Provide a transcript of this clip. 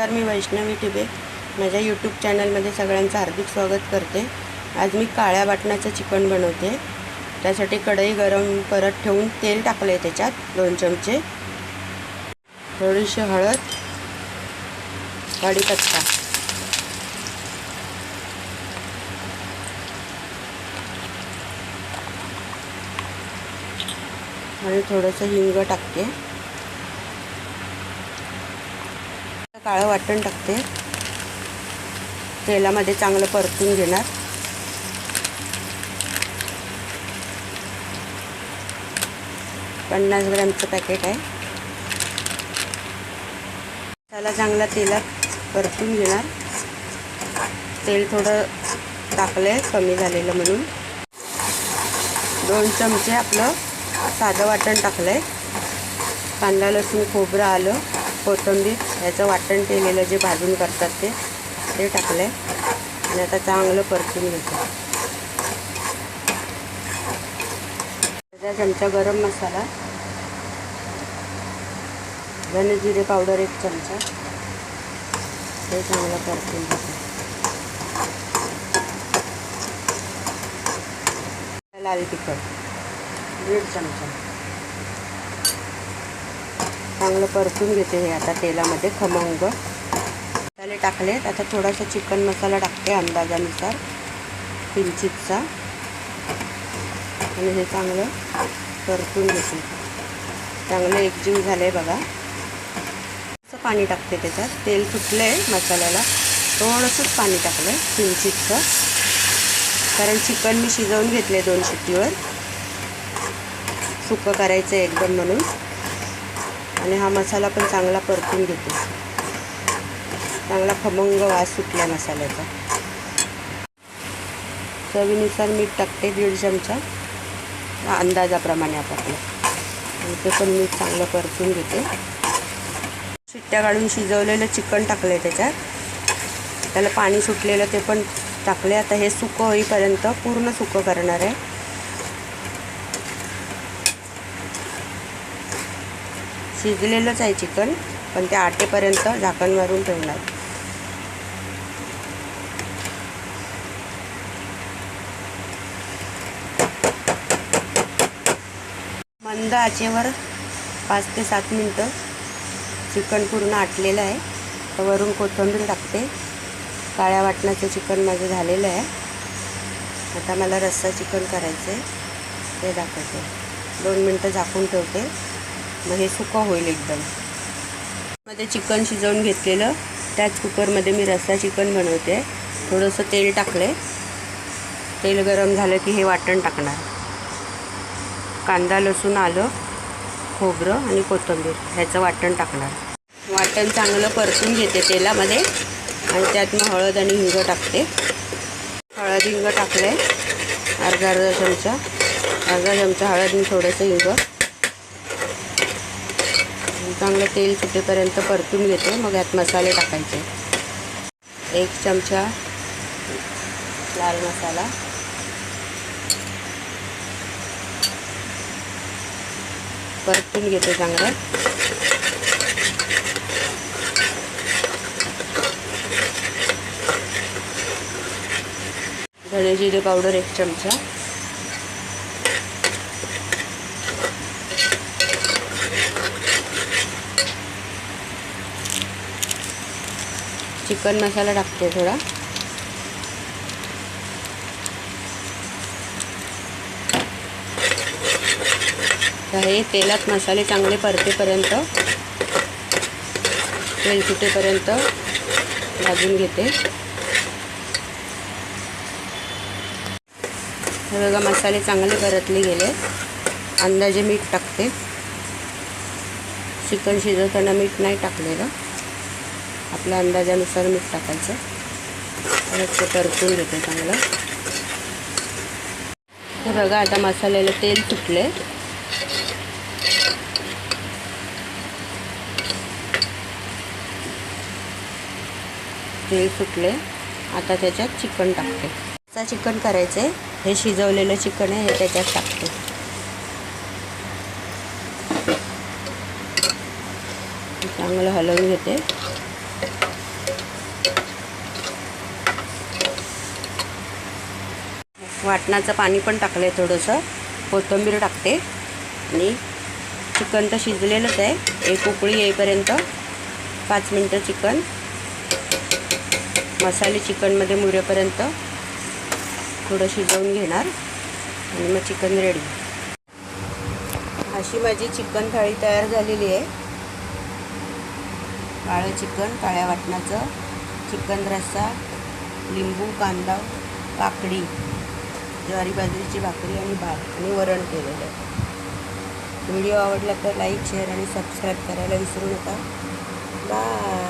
नमस्कार मी वैष्णवी टिबे. माझ्या यूट्यूब चॅनलमध्ये सगळ्यांचं हार्दिक स्वागत करते. आज मी काळ्या वाटणाचं चिकन बनवते. त्यासाठी कढई गरम करत ठेवून तेल टाकले त्याच्यात दोन चमचे. थोडीशी हळद कढीपत्ता. आणि थोडंसं हिंग टाकते. काळं वाटण टाकते. तेलामध्ये चांगलं परतून घेणार. पन्नास ग्रॅमचं पॅकेट आहे. त्याला चांगला तेलात परतून घेणार. तेल थोडं टाकलं आहे कमी झालेलं म्हणून. दोन चमचे आपलं साधं वाटण टाकलं आहे कांदा लसूण खोबरं आलं. कोथिंबीर ह्याचं वाटण केलेलं जे भाजून करतात ते ते टाकलं आहे आणि आता चांगलं परतून घेतो. चमचा गरम मसाला धने जिरे पावडर एक चमचा ते चांगलं परतून घेतो. लाल तिखट दीड चमचा. चांगलं परतून घेते हे आता तेलामध्ये खमंग. मसाले टाकलेत. आता थोडासा चिकन मसाला टाकते अंदाजानुसार किंचितचा आणि हे चांगलं परतून घेते. चांगलं एकजीव झालं आहे बघा. असं पाणी टाकते त्याच्यात. तेल सुटलं आहे मसाल्याला. थोडंसंच पाणी टाकलं आहे किंचितचं कारण चिकन मी शिजवून घेतले दोन शिट्टीवर. सुकं करायचं आहे एकदम म्हणून. आणि हा मसाला पण चांगला परतून घेते. चांगला खमंग वास सुटला मसाल्याचा. चवीनुसार मीठ टाकते दीड चमचा. अंदाजाप्रमाणे आपण आणि ते पण मीठ चांगलं परतून घेते. शिट्ट्या काढून शिजवलेलं चिकन टाकलं आहे त्याच्यात. त्याला पाणी सुटलेलं ते पण टाकले आता हे सुकं होईपर्यंत पूर्ण सुकं करणार आहे. शिजलेलंच आहे चिकन पण ते आटेपर्यंत झाकण मारून ठेवणार. मंद आचेवर पाच ते सात मिनटं चिकन पूर्ण आटलेलं आहे. तर वरून कोथिंबीर टाकते. काळ्या वाटणाचं चिकन माझं झालेलं आहे. आता मला रस्सा चिकन करायचं आहे ते दाखवते. दोन मिनटं झाकून ठेवते. मग हे सुकं होईल एकदम. मध्ये चिकन शिजवून घेतलेलं. त्याच कुकरमध्ये मी रस्सा चिकन बनवते. थोडंसं तेल टाकलं आहे तेल गरम झालं की हे वाटण टाकणार. कांदा लसूण आलं खोबरं आणि कोथिंबीर ह्याचं वाटण टाकणार. वाटण चांगलं परतून घेते तेलामध्ये आणि त्यात मग हळद आणि हिंग टाकते. हळद हिंग टाकलं आहे अर्धा अर्धा चमचा. अर्धा चमचा हळद आणि थोडंसं हिंग. चांगलं तेल सुटेपर्यंत परतून घेते. मग यात मसाले टाकायचे. एक चमचा लाल मसाला. परतून घेते चांगलं. धणे जिरे पावडर एक चमचा. चिकन मसाला टाकते थोडा. हे तेलात मसाले चांगले परतेपर्यंत तेल सुटेपर्यंत भाजून घेते. हे बघा मसाले चांगले परतले गेले. अंदाजे मीठ टाकते. चिकन शिजवताना मीठ नाही टाकलेलं. आपल्या अंदाजानुसार मीठ टाकायचं. आणि ते परतून घेते चांगलं. हे बघा आता मसाल्याला तेल सुटले तेल सुटले आता त्याच्यात चिकन टाकते. आता चिकन करायचं आहे हे शिजवलेलं चिकन आहे हे त्याच्यात टाकते. चांगलं हलवून घेते. वाटणाचं पाणी पण टाकलं आहे थोडंसं. कोथिंबीर टाकते. आणि चिकन तर शिजलेलंच आहे. एक उकळी येईपर्यंत पाच मिनटं चिकन. मसाले चिकनमध्ये मुरेपर्यंत थोडं शिजवून घेणार. आणि मग चिकन रेडी अशी माझी चिकन थाळी तयार झालेली आहे. काळं चिकन काळ्या वाटणाचं चिकन रस्सा लिंबू कांदा काकडी ज्वारी बाजरीची भाकरी आणि भात. आणि वरण केलेलं आहे. व्हिडिओ आवडला तर लाईक शेअर आणि सबस्क्राईब करायला विसरू नका. बाय.